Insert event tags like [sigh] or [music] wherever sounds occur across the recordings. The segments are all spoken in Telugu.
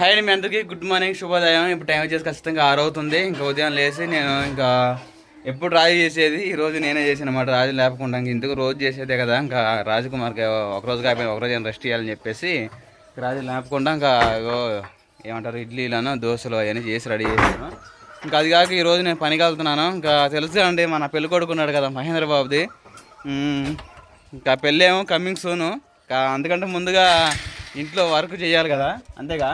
హాయ్ అండి మీ అందరికీ. గుడ్ మార్నింగ్ శుభోదయం. ఇప్పుడు టైం వచ్చేసి ఖచ్చితంగా ఆరు అవుతుంది. ఇంకా ఉదయం లేచి నేను ఇంకా ఎప్పుడు రాజు చేసేది ఈ రోజు నేనే చేసాను అనమాట రాజు లేకుండా ఇంకా ఇందుకు రోజు చేసేదే కదా. ఇంకా రాజకుమార్కి ఒకరోజు కాకపోయినా ఒక రోజు ఏమైనా రెస్ట్ చేయాలని చెప్పేసి రాజు లేపకుండా ఇంకా ఏమంటారు ఇడ్లీలను దోశలు అవన్నీ చేసి రెడీ చేశాను. ఇంకా అది కాక ఈరోజు నేను పనికి వెళ్తున్నాను. ఇంకా తెలుసు అండి మన పెళ్ళి కొడుకున్నాడు కదా మహేంద్ర బాబుది ఇంకా పెళ్ళేమో కమింగ్ సూను అందుకంటే ముందుగా ఇంట్లో వర్క్ చేయాలి కదా అంతేగా?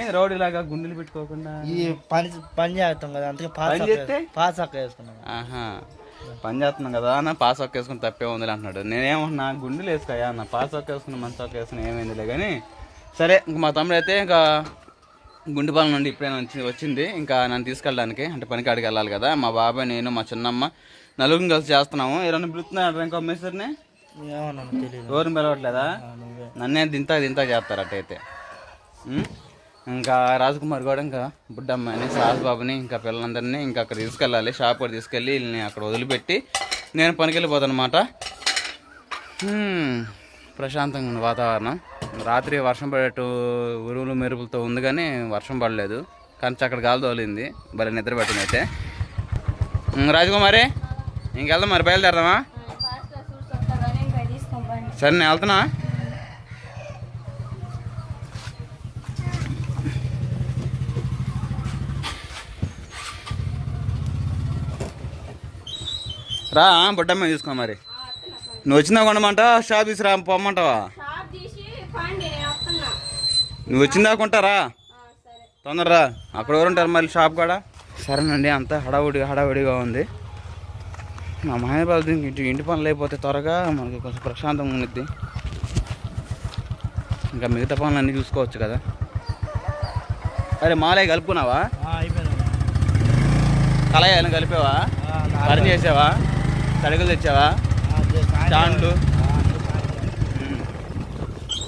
ఏం రోడ్ ఇలాగా గుండెలు పెట్టుకోకుండా? ఈ పని పని చేస్తాం కదా అందుకే పాస్ పని చేస్తే? పాస్ అక్క వేసుకున్నాం ఆహా పని చేస్తున్నాం కదా అన్న పాస్ ఒక్క వేసుకుని తప్పే ఉంది అంటున్నాడు. నేనేమన్నా గుండెలు వేసుకోయా అన్న? పాస్ ఒక్క వేసుకుని మంచి ఒక్క వేసుకుని ఏమైందిలే కానీ సరే ఇంక మా తమ్ముడు అయితే ఇంకా గుండెపాలెం నుండి ఇప్పుడే వచ్చి వచ్చింది. ఇంకా నన్ను తీసుకెళ్ళడానికి అంటే పనికి అడిగి వెళ్ళాలి కదా. మా బాబాయ్ నేను మా చిన్నమ్మ నలుగురిని కలిసి చేస్తున్నాము. ఏమన్నా పిలుస్తున్నాడు ఇంకో తెలియదు ఎవరిని పిలవట్లేదా? నన్నే దింతా దింతా చేస్తారు అట్టయితే ఉం? ఇంకా రాజకుమార్ కూడా ఇంకా బుడ్డమ్మని బాబుని ఇంకా పిల్లలందరినీ ఇంకా అక్కడ తీసుకెళ్ళాలి. షాప్ కూడా తీసుకెళ్ళి వీళ్ళని అక్కడ వదిలిపెట్టి నేను పనికి వెళ్ళిపోతాను అనమాట ప్రశాంతంగా ఉంది వాతావరణం. రాత్రి వర్షం పడేట్టు ఉరువులు మెరుపులతో ఉంది కానీ వర్షం పడలేదు. కానీ అక్కడ గాలి తోలింది భలే నిద్ర పట్టింది అయితే. రాజకుమారి ఇంకెళ్దాం మరి బయలుదేరదామా? సరే నేను వెళ్తున్నా. రా బుడ్డమ్మ తీసుకో మరి. నువ్వు వచ్చినా కొనమంటా షాప్ తీసుకురా పొమ్మంటావా? నువ్వు వచ్చిందా కొంటారా? తొందరరా. అక్కడ ఎవరు ఉంటారు మళ్ళీ షాప్ కూడా? సరేనండి అంతా హడావుడి హడావుడిగా ఉంది. మా మహేబాబు ఇంటి ఇంటి పనులు అయిపోతే త్వరగా మనకి కొంచెం ప్రశాంతంగా ఉండిద్ది. ఇంకా మిగతా పనులు అన్నీ చూసుకోవచ్చు కదా. అరే మాలే కలుపుకున్నావా? కళాయిలను కలిపావా? పని చేసావా? తడికలు తెచ్చావా? స్టాండ్లు.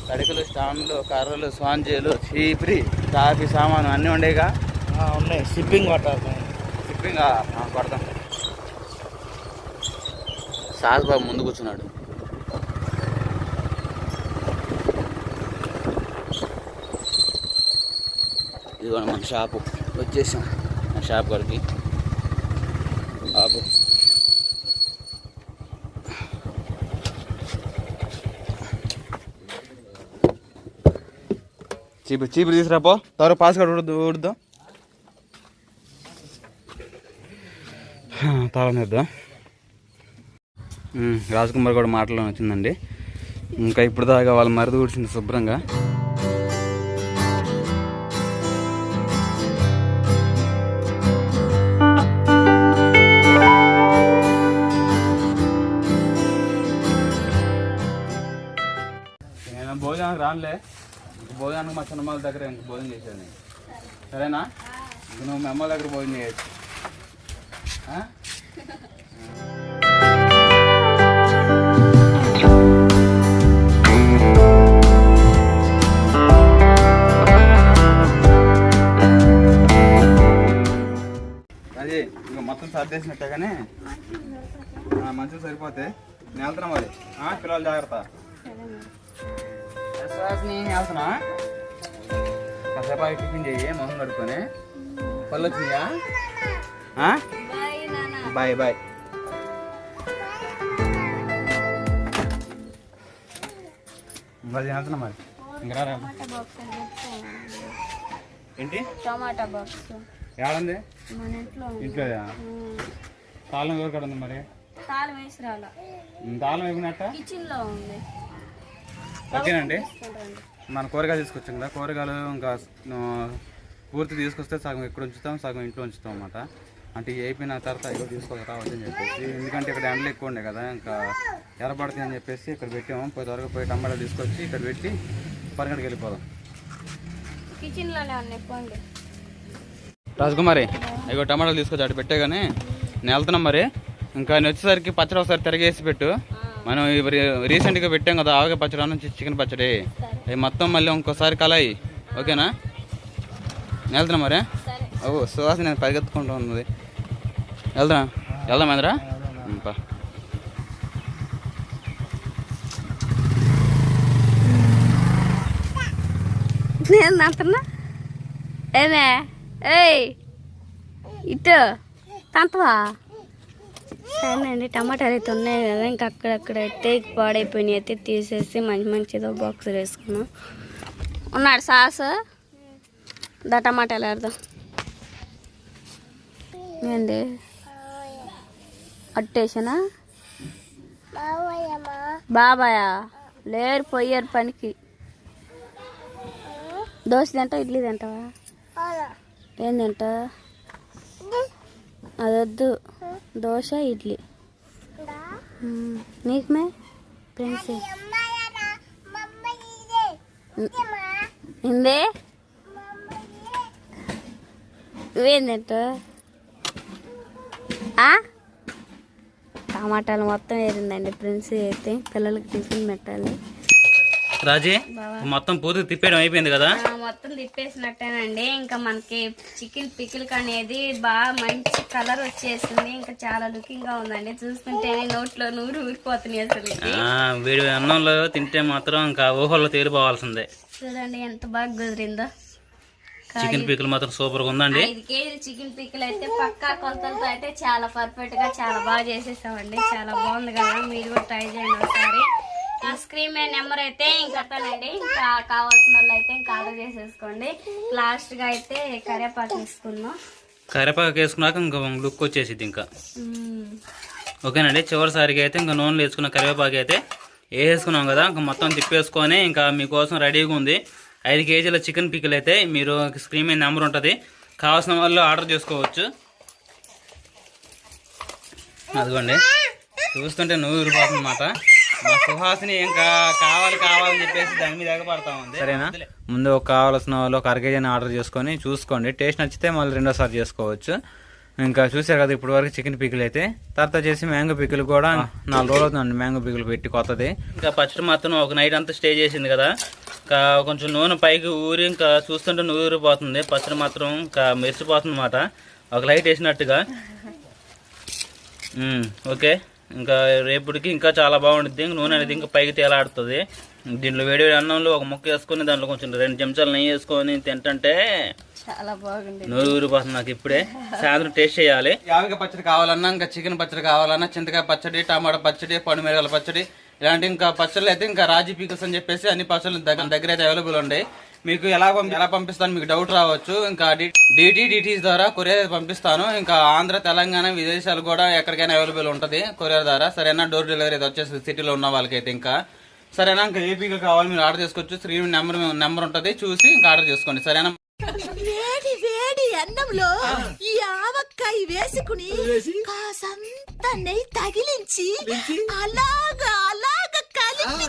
తడికలు స్టాండ్లు కర్రలు స్వాంజీలు చీపిరి కాఫీ సామాను అన్నీ ఉండేగా? ఉన్నాయి. షిప్పింగ్ కొట్టాలి షిప్పింగ్ కొడతాం. సాస్ బాబు ముందు కూర్చున్నాడు. ఇదిగోండి మన షాపు. వచ్చేసాం. మన షాప్ కాడికి బాబు చీపురు చీపురు తీసుకురాపో త్వరగా పాస్ కార్డు ఉడదు ఉడుద్దాం. తాళం వేద్దాం. రాజకుమార్ కూడా మాటలో వచ్చిందండి. ఇంకా ఇప్పుడు దాకా వాళ్ళు మరిది కూర్చుంది శుభ్రంగా. చిన్నమ్మాల దగ్గర ఇంక భోజనం చేసేది నేను. సరేనా? ఇంక నువ్వు మీ అమ్మ దగ్గర భోజనం చేయొచ్చు? అది ఇంకా మొత్తం సర్దేసినట్టే కానీ మంచిగా సరిపోతే నేను వెళ్తున్నా మరి. పిల్లలు జాగ్రత్త. వెళ్తున్నా. కాసేపు ఆగి టిఫిన్ చెయ్యి మొహం కడుక్కొని. పళ్ళు వచ్చినాయా ఆ? Bye bye. మరి వెళ్తున్నా మరి? ఇంకా ఏంటి? Tomato box. ఏడంది? ఇంట్లో. తాళం ఎవరు కడ ఉంది మరి? తాళం వేసి రాల. తాళం ఇవ్వనట్ట కిచెన్లో ఉంది ఓకేనండి. మన కూరగాయలు తీసుకొచ్చాం కదా కూరగాయలు ఇంకా పూర్తి తీసుకొస్తే సగం ఇక్కడ ఉంచుతాం సగం ఇంట్లో ఉంచుతాం అన్నమాట. అంటే ఇవి అయిపోయిన తర్వాత తీసుకోక రావద్దని చెప్పేసి ఎందుకంటే ఇక్కడ ఎండలు ఎక్కువ ఉండే కదా ఇంకా ఎర్రబడుతుంది అని చెప్పేసి ఇక్కడ పెట్టాము. పోయి త్వరగా పోయి టమాటాలు తీసుకొచ్చి ఇక్కడ పెట్టి పరిగడికి వెళ్ళిపోదాం. ఉన్నాయి రాజకుమారి ఇగో టమాటాలు తీసుకొచ్చి అటు పెట్టే కానీ నేను వెళ్తున్నాం మరి ఇంకా నేను వచ్చేసరికి పచ్చడి ఒకసారి తిరగేసి పెట్టు. మనం రీసెంట్గా పెట్టాం కదా ఆవకాయ పచ్చడి నుంచి చికెన్ పచ్చడి. అవి మొత్తం మళ్ళీ ఇంకోసారి కలాయి. ఓకేనా? నేను వెళ్తున్నా మరి? ఓ సుహాస్ నేను పరిగెత్తుకుంటూ ఉన్నది. వెళ్దా వెళ్దాం ఏంద్రా పా. నేను అంటున్నా? ఏమే? ఏయ్ ఇటు. తంతవా? సరేనండి టమాటాలు అయితే ఉన్నాయి కదా ఇంకా అక్కడక్కడ అయితే పాడైపోయినాయి అయితే తీసేసి మంచి మంచిదో బాక్స్ వేసుకున్నాం. ఉన్నాడు సాస్? దా టమాటాలు వేద్దాం ఏంది? అట్టేసానా బాబాయా? లేరు పోయారు పనికి. దోశ తింటా ఇడ్లీ తింటావా? ఏం తింటా అదొద్దు. దోశ ఇడ్లీ. మ్మ్. మే? ఫ్రెండ్స్ ఇందే? నువ్వేం టమాటాలు మొత్తం ఏరిందండి ఫ్రెండ్స్ అయితే పిల్లలకి టిఫిన్ పెట్టాలి. రాజీ మొత్తం పూర్తి తిప్పేయడం అయిపోయింది కదా? మొత్తం తిప్పేసినట్టేనండి. ఇంకా మనకి చికెన్ పికిల్ అనేది బాగా మంచి కలర్ వచ్చేసింది. ఇంకా చాలా లుకింగ్గా ఉందండి. చూస్తుంటేనే నోట్లో నూరు ఊరిపోతున్నాయి అసలు వేడి అన్నంలో తింటే మాత్రం ఇంకా ఊహల్లో తేలిపోవాల్సిందే. చూడండి ఎంత బాగా కుదిరిందో. చికెన్ పీకులు మాత్రం సూపర్గా ఉందండి. ఐదు కేజీలు చికెన్ పికిల్ అయితే పక్కా కొలతలతో అయితే చాలా పర్ఫెక్ట్గా చాలా బాగా చేసేసామండి. చాలా బాగుంది కదా. మీరు కూడా ట్రై చేయండి ఒకసారి. ఆ స్క్రీన్ మీద నెంబర్ అయితే ఇంకతానండి ఇంకా కావాల్సిన వాళ్ళు అయితే ఇంకా ఆర్డర్ చేసేసుకోండి. లాస్ట్గా అయితే కరివేపాకు తీసుకుందాం కరివేపాకు వేసుకున్నాక ఇంకా లుక్ వచ్చేసింది ఇంకా. ఓకేనండి చివరిసారిగా అయితే ఇంకా నూనెలు వేసుకున్న కరివేపాకు అయితే వేసుకున్నాం కదా. ఇంకా మొత్తం తిప్పేసుకొని ఇంకా మీకోసం రెడీగా ఉంది. ఐదు కేజీల చికెన్ పిక్కలు అయితే మీరు స్క్రీన్ మీద నెంబర్ ఉంటుంది. కావాల్సిన వాళ్ళు ఆర్డర్ చేసుకోవచ్చు. అదిగోండి. చూస్తుంటే నువ్వు ఊరిపోతుంది మాట మా సుహాసిని ఇంకా కావాలి కావాలని చెప్పేసి దాని మీద ఎగపడతా ఉంది. సరేనా? ముందు కావాల్సిన వాళ్ళు ఒక అర కేజీని ఆర్డర్ చేసుకొని చూసుకోండి. టేస్ట్ నచ్చితే మళ్ళీ రెండోసారి చేసుకోవచ్చు. ఇంకా చూసారు కదా ఇప్పుడు వరకు చికెన్ పికిల్ అయితే. తర్వాత వచ్చేసి మ్యాంగో పికిల్ కూడా నాలుగు రోజులు అవుతుందండి మ్యాంగో పికిల్ పెట్టి కొత్తది. ఇంకా పచ్చడి మాత్రం ఒక నైట్ అంతా స్టే చేసింది కదా. ఇంకా కొంచెం నూనె పైకి ఊరి ఇంకా చూస్తుంటే నూనె ఊరిపోతుంది పచ్చడి మాత్రం ఇంకా మెరిసిపోతుంది అనమాట ఒక లైట్ వేసినట్టుగా. [laughs] ఓకే. ఇంకా రేపటికి ఇంకా చాలా బాగుంటుంది నూనె అనేది ఇంకా పైకి తేలాడుతుంది. దీంట్లో వేడి వేడి అన్నంలో ఒక ముక్క వేసుకొని దాంట్లో కొంచెం రెండు చెంచాలు నెయ్యి వేసుకొని తింటుంటే చాలా బాగుంది నూరు ఊరిపోతుంది నాకు ఇప్పుడే. సాయంత్రం టేస్ట్ చేయాలి. యావిక పచ్చడి కావాలన్నా ఇంకా చికెన్ పచ్చడి కావాలన్నా చింతకాయ పచ్చడి టమాటా పచ్చడి పండు మిరగల పచ్చడి ఇలాంటి ఇంకా పచ్చళ్ళు అయితే ఇంకా రాజీ పీకల్స్ అని చెప్పేసి అన్ని పచ్చళ్ళు దగ్గర దగ్గర అయితే అవైలబుల్ ఉన్నాయి మీకు ఎలా పంపి ఎలా పంపిస్తాను మీకు డౌట్ రావచ్చు. ఇంకా డిటి డిటీస్ ద్వారా కొరియర్ పంపిస్తాను. ఇంకా ఆంధ్ర తెలంగాణ విదేశాలు కూడా ఎక్కడికైనా అవైలబుల్ ఉంటుంది కొరియర్ ద్వారా. సరేనా? డోర్ డెలివరీ అయితే వచ్చేసి సిటీలో ఉన్న వాళ్ళకైతే ఇంకా. సరేనా? ఇంకా ఏపీకి కావాలి మీరు ఆర్డర్ చేసుకోవచ్చు. స్క్రీన్ నెంబర్ నెంబర్ ఉంటుంది. చూసి ఇంకా ఆర్డర్ చేసుకోండి. సరేనా? వేడి వేడి అన్నంలో ఈ ఆవకాయ వేసుకుని కాసంత నెయ్యి తగిలించి అలాగా అలాగా కలిపి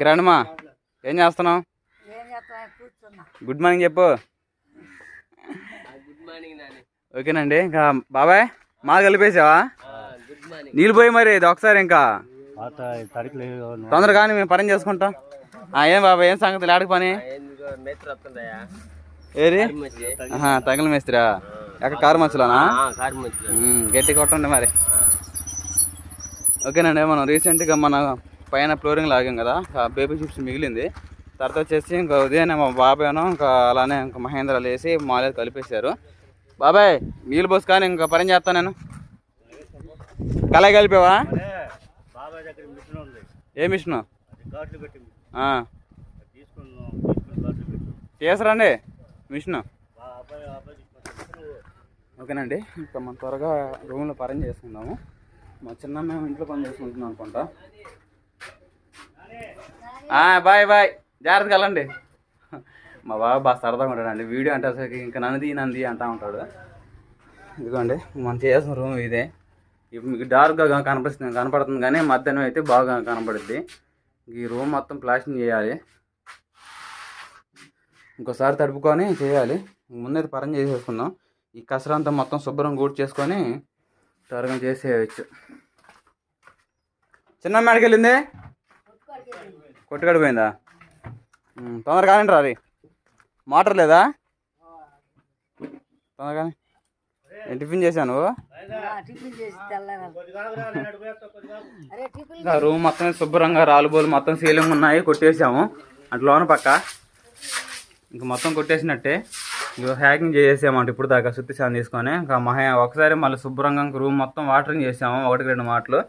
గ్రాండ్మా ఏం చేస్తున్నావు? గుడ్ మార్నింగ్ చెప్పు. ఓకేనండి ఇంకా బాబాయ్ మా కలిపేసావా? నీళ్ళు పోయి మరి ఇది ఒకసారి ఇంకా. తొందరగా కానీ మేము పని చేసుకుంటాం. ఏం బాబాయ్ ఏం సంగతి లేడక పని. ఏరి ఆహా, తగిలి మేస్త్రా ఎక్కడ కారు మచ్చలోనా గట్టి కొట్టండి మరి. ఓకేనండి మనం రీసెంట్గా మన పైన ఫ్లోరింగ్ లాగాం కదా బేబీ చిప్స్ మిగిలింది. తర్వాత వచ్చేసి ఇంకా ఉదయాన్నే మా బాబాయ్ను ఇంకా అలానే ఇంకా మహేంద్రాలు వేసి మాలేదు కలిపేశారు. బాబాయ్ నీళ్ళు పోసి కానీ ఇంకా పని చేస్తాను నేను. కళాయి కలిపావా? ఏ మిషన్? చేసరండి మిషన్. ఓకేనండి. ఇంకా మనం త్వరగా రూమ్లో పరం చేసుకుందాము. మా చిన్న మేము ఇంట్లో పని చేసుకుంటున్నాం అనుకుంటా. Bye bye. జాగ్రత్తగా వెళ్ళండి. మా బాబు బాగా సరదాగా ఉంటాడండి. వీడియో అంటే అసలు ఇంకా నంది నంది అంటా ఉంటాడు. ఇదిగోండి మనం చేసిన రూమ్ ఇదే. ఇప్పుడు మీకు డార్క్గా కనపడుతుంది కనపడుతుంది కానీ మధ్యాహ్నం అయితే బాగా కనపడుద్ది. ఈ రూమ్ మొత్తం ప్లాస్టింగ్ చేయాలి. ఇంకోసారి తడుపుకొని చేయాలి. ముందైతే పరం చేసేసుకుందాం. ఈ కసరంతా మొత్తం శుభ్రం గూడ్ చేసుకొని త్వరగా చేసేయచ్చు. చిన్న మేడకి వెళ్ళింది? కొట్టుకడిపోయిందా? తొందరగా కానీ రా అది. మోటార్ లేదా? తొందరగానే ఏం టిఫిన్ చేశాను. రూమ్ మొత్తం శుభ్రంగా రాళ్ళు బోలు మొత్తం సీలింగ్ ఉన్నాయి కొట్టేసాము. అటు లోన పక్క. ఇంకా మొత్తం కొట్టేసినట్టే. ఇక హ్యాకింగ్ చేసేసామంట ఇప్పుడు దాకా సుత్తి శాన్ తీసుకొని. ఇంకా మహా ఒకసారి మళ్ళీ శుభ్రంగా ఇంకా రూమ్ మొత్తం వాటరింగ్ చేసాము ఒకటికి రెండు మాటలు.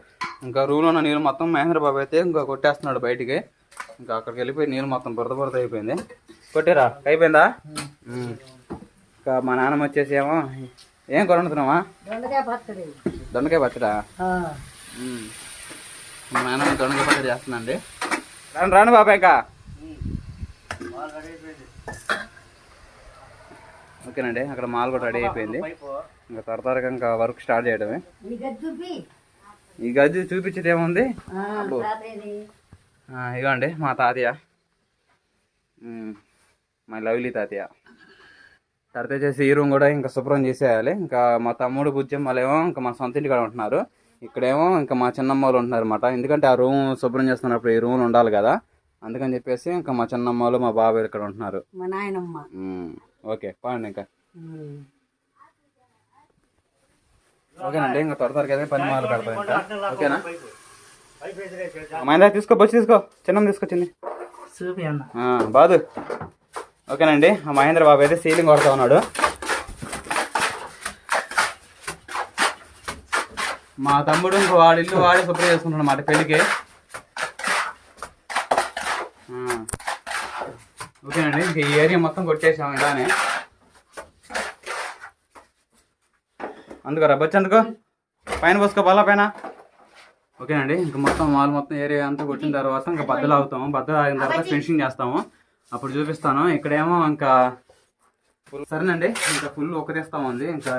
ఇంకా రూమ్లో ఉన్న నీళ్ళు మొత్తం మహేంద్ర బాబు అయితే ఇంకా కొట్టేస్తున్నాడు బయటికి. ఇంకా అక్కడికి వెళ్ళిపోయి నీళ్ళు మొత్తం బురద బురద అయిపోయింది. కొట్టేరా అయిపోయిందా. ఇంకా మా నాన్నమ్మ వచ్చేసి ఏం కొనుతున్నావా దొండకాయ పచ్చడా. ఉమ్. మా నాన్నమ్మ దొండకాయ పచ్చడి చేస్తుందండి. రాను రాను బాబాయ్ ఇంకా. ఓకేనండి అక్కడ మాల్ కూడా రెడీ అయిపోయింది. ఇంకా త్వర త్వరగా ఇంకా వర్క్ స్టార్ట్ చేయడమే. ఈ గది చూపించేది ఏముంది? ఇదిగోండి మా తాతయ్య. మా లవ్లీ తాతయ్య. తర్వాత వచ్చేసి ఈ రూమ్ కూడా ఇంకా శుభ్రం చేసేయాలి. ఇంకా మా తమ్ముడు బుజ్జమ్మలేమో ఇంకా మా సొంత ఇంటి కాడ ఉంటున్నారు. ఇక్కడేమో ఇంకా మా చిన్నమ్మ వాళ్ళు ఉంటున్నారు అనమాట ఎందుకంటే ఆ రూమ్ శుభ్రం చేస్తున్నప్పుడు ఈ రూమ్ ఉండాలి కదా. అందుకని చెప్పేసి ఇంకా మా చిన్నమ్మ వాళ్ళు మా బాబాయ్ ఇక్కడ ఉంటున్నారు. మా నాయనమ్మ. ఓకే పాడండి ఇంకా. ఓకేనండి ఇంకా త్వర త్వరగా అయితే పని మొదలు పెడతాం ఇంకా. ఓకేనా? మైందా తీసుకో బస్సు తీసుకో. చిన్న తీసుకొచ్చింది. బాదు. ఓకేనండి. ఆ మహేంద్ర బాబు అయితే సీలింగ్ కొడతా ఉన్నాడు. మా తమ్ముడు ఇంకో వాడి ఇల్లు వాడి శుభ్రం చేసుకుంటున్నాడు అన్నమాట పెళ్ళికి. ఓకేనండి ఇంక ఈ ఏరియా మొత్తం కొట్టేసాం ఇలానే. అందుకు రబ్బచ్చు అందుకో పైన పోసుకో బల్ల పైన? ఓకేనండి ఇంకా మొత్తం మాల్ మొత్తం ఏరియా అంతా కొట్టిన తర్వాత ఇంకా బద్దలు ఆగుతాము. బద్దలు ఆగిన తర్వాత ఫినిషింగ్ చేస్తాము. అప్పుడు చూపిస్తాను. ఇక్కడేమో ఇంకా ఫుల్ సరేనండి ఇంకా ఫుల్ ఒక్కరేస్తాము ఉంది ఇంకా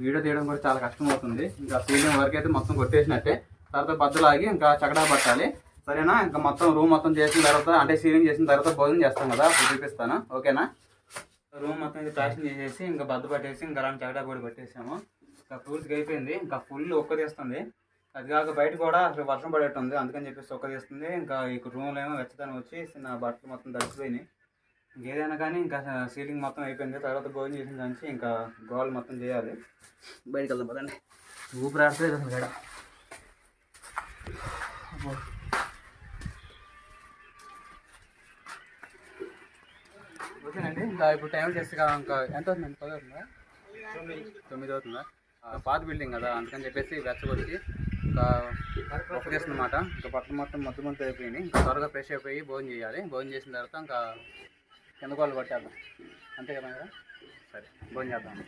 వీడియో తీయడం కూడా చాలా కష్టం అవుతుంది. ఇంకా సీలింగ్ వరకు అయితే మొత్తం కొట్టేసినట్టే. తర్వాత బద్దలాగి ఇంకా చకడా పట్టాలి. సరేనా? ఇంకా మొత్తం రూమ్ మొత్తం చేసిన తర్వాత అంటే సీలింగ్ చేసిన తర్వాత భోజనం చేస్తాం కదా అప్పుడు చూపిస్తాను. ఓకేనా? రూమ్ మొత్తం ఇది ప్లాస్టింగ్ చేసేసి ఇంకా బద్ద పట్టేసి ఇంకా అలాంటి చకడా కూడా పట్టేసాము ఇంకా పూర్తిగా అయిపోయింది. ఇంకా ఫుల్ ఒక్కదేస్తుంది అది కాక బయట కూడా అసలు వర్షం పడేట్టుంది అందుకని చెప్పేసి ఒక్క తీస్తుంది. ఇంకా ఈ రూమ్లో ఏమో వెచ్చదనం వచ్చి నా బట్టలు మొత్తం తడిసిపోయినాయి. ఇంకేదైనా కానీ ఇంకా సీలింగ్ మొత్తం అయిపోయింది. తర్వాత భోజనం చేసిన దానికి ఇంకా గోల్ మొత్తం చేయాలి. బయటకు వెళ్దాం పదండి. ఊపిరి ఆడితే అసలు గడ. ఓకేనండి ఇంకా ఇప్పుడు టైం చేస్తే ఇంకా ఎంత అవుతుందండి పది అవుతుందా? తొమ్మిది. అవుతుందా? ఆ, పాత బిల్డింగ్ కదా అందుకని చెప్పేసి వెచ్చగొచ్చి ఇంకా అనమాట ఇంకా బట్టలు మొత్తం మొత్తం మొత్తం అయిపోయింది ఇంకా త్వరగా ఫ్రెష్ అయిపోయి భోజనం చేయాలి. భోజనం చేసిన తర్వాత ఇంకా కింద వాళ్ళు కొట్టేద్దాం. అంతే కదా సరే భోజనం చేద్దాం.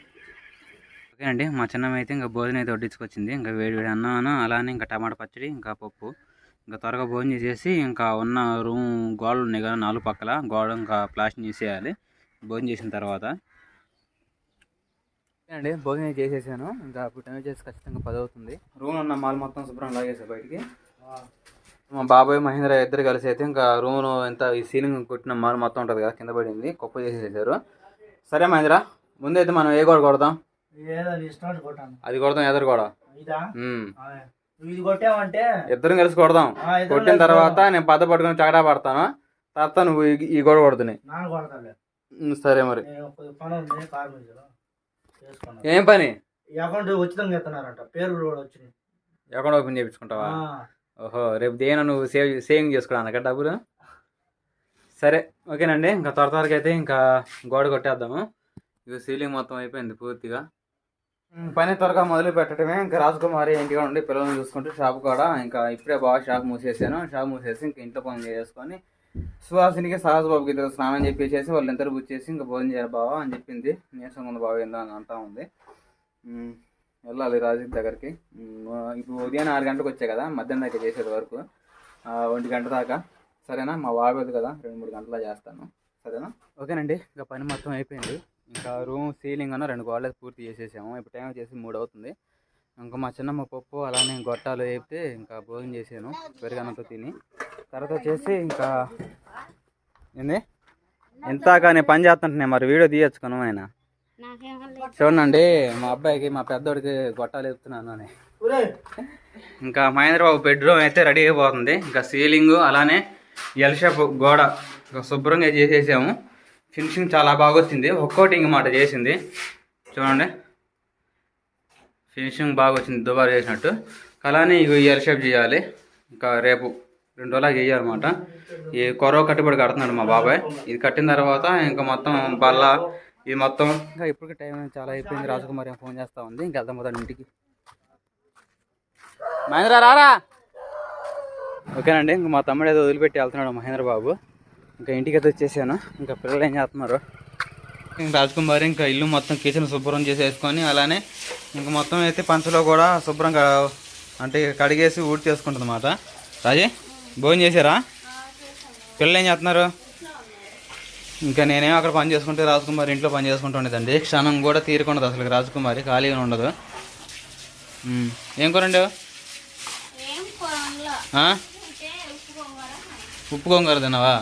ఓకే అండి మా చిన్నమ్మ అయితే ఇంకా భోజనం అయితే వడ్డించుకొచ్చింది. ఇంకా వేడి వేడి అన్నం అలానే ఇంకా టమాటా పచ్చడి ఇంకా పప్పు. ఇంకా త్వరగా భోజనం చేసేసి ఇంకా ఉన్న రూమ్ గోడలు ఉన్నాయి కదా నాలుగు పక్కల గోడ ఇంకా ప్లాస్టింగ్ చేసేయాలి. భోజనం చేసిన తర్వాత. అండి భోజనం చేసేసాను. ఇంకా అప్పుడు టైం చేసి ఖచ్చితంగా పది అవుతుంది రూమ్ ఉన్న మాల్ మొత్తం శుభ్రం లాగేసా బయటికి. మా బాబాయ్ మహేంద్ర ఇద్దరు కలిసి అయితే ఇంకా రూమ్ ఎంత ఈ సీలింగ్ కొట్టిన మాల్ మొత్తం ఉంటుంది కదా కింద పడింది కుప్ప చేసేసారు సరే మహేంద్ర ముందైతే మనం ఏ గోడ కొడదాం? అది కొడదాం ఎదురు గోడ. ఇదా? ఉమ్. ఆ, నువ్వు ఇది కొట్టావంటే? ఇద్దరం కలిసి కొడదాం. కొట్టిన తర్వాత నేను పద పట్టుకుని చకడా పడతాను. తర్వాత నువ్వు ఈ- ఈ గోడ కొడుతున్నాయి. సరే మరి. ఏం పని? అకౌంట్ ఉచితంగా ఇస్తున్నారంట. పేర్లు కూడా వచ్చినాయి. అకౌంట్ ఓపెన్ చేయించుకుంటావా? ఓహో రేపు దేని నువ్వు సేవ్ సేవింగ్ చేసుకోవడానికి డబ్బులు? సరే ఓకేనండి. ఇంకా త్వర త్వరగా అయితే ఇంకా గోడ కొట్టేద్దాము. ఇక సీలింగ్ మొత్తం అయిపోయింది పూర్తిగా. పని త్వరగా మొదలు పెట్టడమే. ఇంకా రాజకుమారి ఇంటిగా ఉండి పిల్లల్ని చూసుకుంటూ షాప్ కూడా. ఇంకా ఇప్పుడే బాగా షాప్ మూసేసాను. షాప్ మూసేసి ఇంకా ఇంట్లో పని చేసుకొని సుహాసినికి సహజబాబుకి ఇద్దరు స్నానం చెప్పేసేసి వాళ్ళు ఇద్దరు బుచ్చేసి ఇంకా భోజనం చేయాలి బావా అని చెప్పింది. నీరసంగా ఉంది బావ ఏందో అని అంటా ఉంది. వెళ్ళాలి రాజు దగ్గరికి. ఇప్పుడు ఉదయం ఆరు గంటలకు వచ్చాయి కదా మధ్యాహ్నం దాకా చేసేది వరకు. ఒంటి గంట దాకా. సరేనా? మా బాబేది కదా రెండు మూడు గంటల చేస్తాను. సరేనా? ఓకేనండి ఇంకా పని మొత్తం అయిపోయింది. ఇంకా రూమ్ సీలింగ్ అన్న రెండు గోడలు పూర్తి చేసేసాము. ఇప్పుడు టైం వచ్చేసి మూడు అవుతుంది. ఇంకా మా చిన్నమ్మ పప్పు అలానే గొట్టాలు వేపితే ఇంకా భోజనం చేసాను పెరుగన్నంతో తిని. తర్వాత వచ్చేసి ఇంకా ఏంది? ఇంతాక నేను పని చేస్తుంటున్నాను మరి వీడియో తీయచ్చుకున్నాం ఆయన. చూడండి మా అబ్బాయికి మా పెద్దోడికి గొట్టాలు వేపుతున్నాను అని. ఇంకా మహేంద్ర బాబు బెడ్రూమ్ అయితే రెడీ అయిపోతుంది. ఇంకా సీలింగ్ అలానే ఎల్ షాప్ గోడ శుభ్రంగా చేసేసాము. ఫినిషింగ్ చాలా బాగా వచ్చింది. ఒక్కోటి ఇంక మాట చేసింది. చూడండి. ఫినిషింగ్ బాగా వచ్చింది దుబారా చేసినట్టు. అలానే ఇక ఈ ఎల్ షేప్ చేయాలి. ఇంకా రేపు రెండు రోజులు చేయాలన్నమాట ఈ కొరవ కట్టుబడి కడుతున్నాడు మా బాబాయ్. ఇది కట్టిన తర్వాత ఇంకా మొత్తం బల్ల ఇది మొత్తం ఇంకా ఇప్పటికి టైం చాలా అయిపోయింది. రాజకుమారి ఫోన్ చేస్తా ఉంది. ఇంకా వెళ్దాం పోతాను ఇంటికి. మహేంద్ర రారా? ఓకేనండి ఇంకా మా తమ్ముడు ఏదో వదిలిపెట్టి వెళ్తున్నాడు మహేంద్ర బాబు ఇంకా ఇంటికి అయితే వచ్చేసాను. ఇంకా పిల్లలు ఏం చేస్తున్నారు? రాజకుమారి ఇంకా ఇల్లు మొత్తం కిచెన్ శుభ్రం చేసేసుకొని అలానే ఇంకా మొత్తం అయితే పంచలో కూడా శుభ్రంగా అంటే కడిగేసి ఊడి చేసుకుంటుంది అన్నమాట. రాజే భోజనం చేశారా? పిల్లలు ఏం చేస్తున్నారు? ఇంకా నేనేమో అక్కడ పని చేసుకుంటే రాజకుమారి ఇంట్లో పని చేసుకుంటుండేదండి క్షణం కూడా తీరకుండదు అసలు రాజకుమారి ఖాళీగా ఉండదు. ఏం కూరండి ఉప్పు గోంగూర తిన్నావా?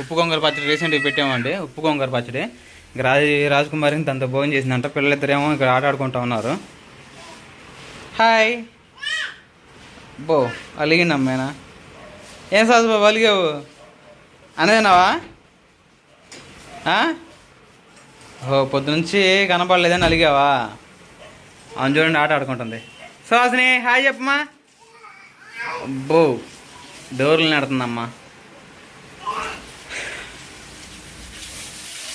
ఉప్పు గోంగూర పచ్చడి రీసెంట్గా పెట్టామండి. ఉప్పు గోంగూర పచ్చడి. ఇంకా రాజు రాజకుమారి తనతో భోజనం చేసిందంట. పిల్లలిద్దరేమో ఇక్కడ ఆట ఆడుకుంటా ఉన్నారు. హాయ్. బో అలిగిందమ్మేనా ఏం సాజు బాబు అలిగావు? అనేనావా ఓ పొద్దునుంచి కనపడలేదని అలిగావా? అవును చూడండి ఆట ఆడుకుంటుంది. సుహాసిని హాయ్ చెప్పమ్మా. బో డోర్లు నడుతుందమ్మా.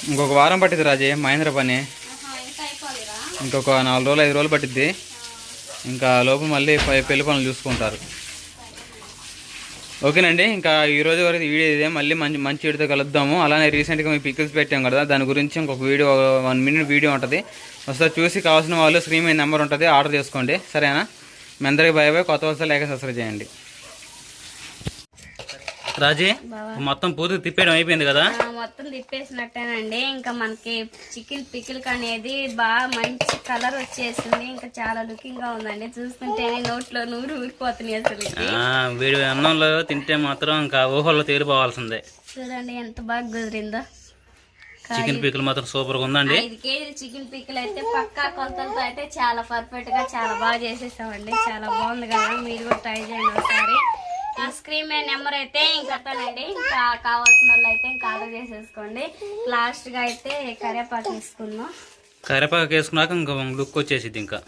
ఇంకొక వారం పట్టింది రాజే మహేంద్ర పని. ఇంకొక నాలుగు రోజులు ఐదు రోజులు పట్టిద్ది. ఇంకా లోపు మళ్ళీ పెళ్ళి పనులు చూసుకుంటారు. ఓకేనండి ఇంకా ఈ రోజు వరకు వీడియో ఇదే. మళ్ళీ మంచి మంచి వీడియోతో కలుద్దాము. అలానే రీసెంట్గా మీ పిక్కిల్స్ పెట్టాం కదా దాని గురించి ఇంకొక వీడియో వన్ మినిట్ వీడియో ఉంటుంది. ఒకసారి చూసి కావాల్సిన వాళ్ళు స్క్రీన్ మీద నెంబర్ ఉంటుంది ఆర్డర్ చేసుకోండి. సరేనా? మీ అందరికి భయ భయ కొత్త వస్తే లేక సబ్స్క్రైబ్ చేయండి. రాజీ మొత్తం పూర్తి తిప్పేయడం అయిపోయింది కదా? మొత్తం తిప్పేసినట్టేనండి. ఇంకా మనకి చికెన్ పికిల్ అనేది బాగా మంచి కలర్ వచ్చేసింది. ఇంకా చాలా లుకింగ్గా ఉందండి. చూస్తుంటేనే నోట్లో నూరు ఊరిపోతున్నాయి అసలు. వీడి అన్నంలో తింటే మాత్రం ఇంకా ఊహల్లో తేలిపోవాల్సిందే. చూడండి ఎంత బాగా కుదిరిందో. చికెన్ పీకులు మాత్రం సూపర్గా ఉందండి. ఐదు కేజీలు చికెన్ పికిల్ అయితే పక్కా కొలతలతో అయితే చాలా పర్ఫెక్ట్గా చాలా బాగా చేసేసామండి. చాలా బాగుంది కదా. మీరు కూడా ట్రై చేయండి ఒకసారి. ఆ స్క్రీన్ మీద నెంబర్ అయితే ఇంకతానండి ఇంకా కావాల్సిన వాళ్ళు అయితే ఇంకా ఆర్డర్ చేసేసుకోండి. లాస్ట్గా అయితే కరివేపాకు తీసుకుందాం కరివేపాకు వేసుకున్నాక ఇంకా లుక్ వచ్చేసిద్ది ఇంకా.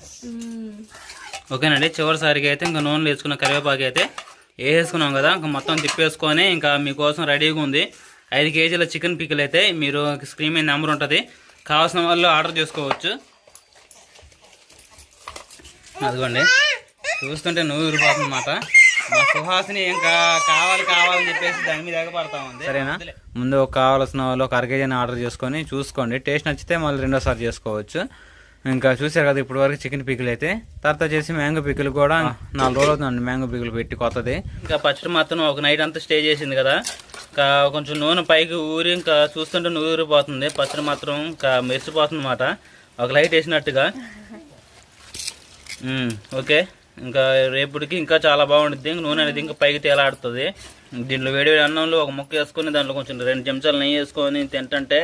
ఓకేనండి చివరిసారికి అయితే ఇంకా నూనెలు వేసుకున్న కరివేపాకు అయితే వేసుకున్నాం కదా. ఇంకా మొత్తం తిప్పేసుకొని ఇంకా మీకోసం రెడీగా ఉంది. ఐదు కేజీల చికెన్ పిక్కలు అయితే మీరు స్క్రీన్ మీద నెంబర్ ఉంటుంది. కావాల్సిన వాళ్ళు ఆర్డర్ చేసుకోవచ్చు. అదిగోండి. చూస్తుంటే నువ్వు మా సుహాసిని ఇంకా కావాలి కావాలని చెప్పేసి దాని మీద ఎగపడతా ఉంది. సరేనా? ముందు ఒక కావాల్సిన వాళ్ళు ఒక అర కేజీని ఆర్డర్ చేసుకొని చూసుకోండి. టేస్ట్ నచ్చితే మళ్ళీ రెండోసారి చేసుకోవచ్చు. ఇంకా చూసారు కదా ఇప్పుడు వరకు చికెన్ పికిల్ అయితే. తర్వాత వచ్చేసి మ్యాంగో పికిల్ కూడా నాలుగు రోజులు అవుతుందండి మ్యాంగో పికిల్ పెట్టి కొత్తది. ఇంకా పచ్చడి మాత్రం ఒక నైట్ అంతా స్టే చేసింది కదా. ఇంకా కొంచెం నూనె పైకి ఊరి ఇంకా చూస్తుంటే నూరిపోతుంది. పచ్చడి మాత్రం ఇంకా మెరిసిపోతుంది అనమాట ఒక లైట్ వేసినట్టుగా. ఓకే. ఇంకా రేపటికి ఇంకా చాలా బాగుంటుంది ఇంక నూనె అనేది ఇంకా పైకి తేలాడుతుంది. దీంట్లో వేడి వేడి అన్నంలో ఒక ముక్క వేసుకొని దాంట్లో కొంచెం రెండు చెంచాలు నెయ్యి వేసుకొని తింటుంటే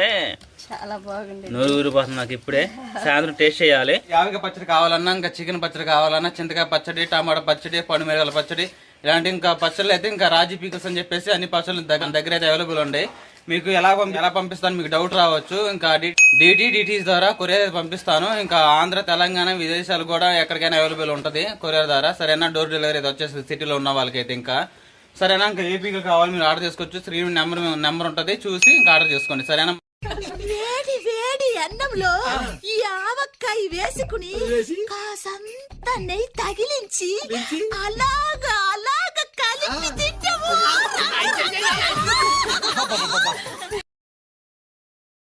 చాలా బాగుంది నూరు ఊరిపోతుంది నాకు ఇప్పుడే. సాయంత్రం టేస్ట్ చేయాలి. యావిక పచ్చడి కావాలన్నా ఇంకా చికెన్ పచ్చడి కావాలన్నా చింతకాయ పచ్చడి టమాటా పచ్చడి పండు మిరగాల పచ్చడి ఇలాంటి ఇంకా పచ్చళ్ళు అయితే ఇంకా రాజీ పీకల్స్ అని చెప్పేసి అన్ని పచ్చళ్ళు దగ్గర దగ్గర అయితే అవైలబుల్ ఉన్నాయి మీకు ఎలా పంపి ఎలా పంపిస్తాను మీకు డౌట్ రావచ్చు. ఇంకా డిటి డిటీస్ ద్వారా కొరియర్ పంపిస్తాను. ఇంకా ఆంధ్ర తెలంగాణ విదేశాలు కూడా ఎక్కడికైనా అవైలబుల్ ఉంటుంది కొరియర్ ద్వారా. సరేనా? డోర్ డెలివరీ అయితే వచ్చేసి సిటీలో ఉన్న వాళ్ళకైతే ఇంకా. సరేనా? ఇంకా ఏపీకి కావాలి మీరు ఆర్డర్ చేసుకోవచ్చు. స్క్రీన్ నెంబర్ నెంబర్ ఉంటుంది. చూసి ఇంకా ఆర్డర్ చేసుకోండి. సరేనా? వేడి వేడి అన్నంలో ఈ ఆవక్కాయ వేసుకుని కాసంత నెయ్యి తగిలించి అలాగా అలాగా కలిపి 啊啊啊啊啊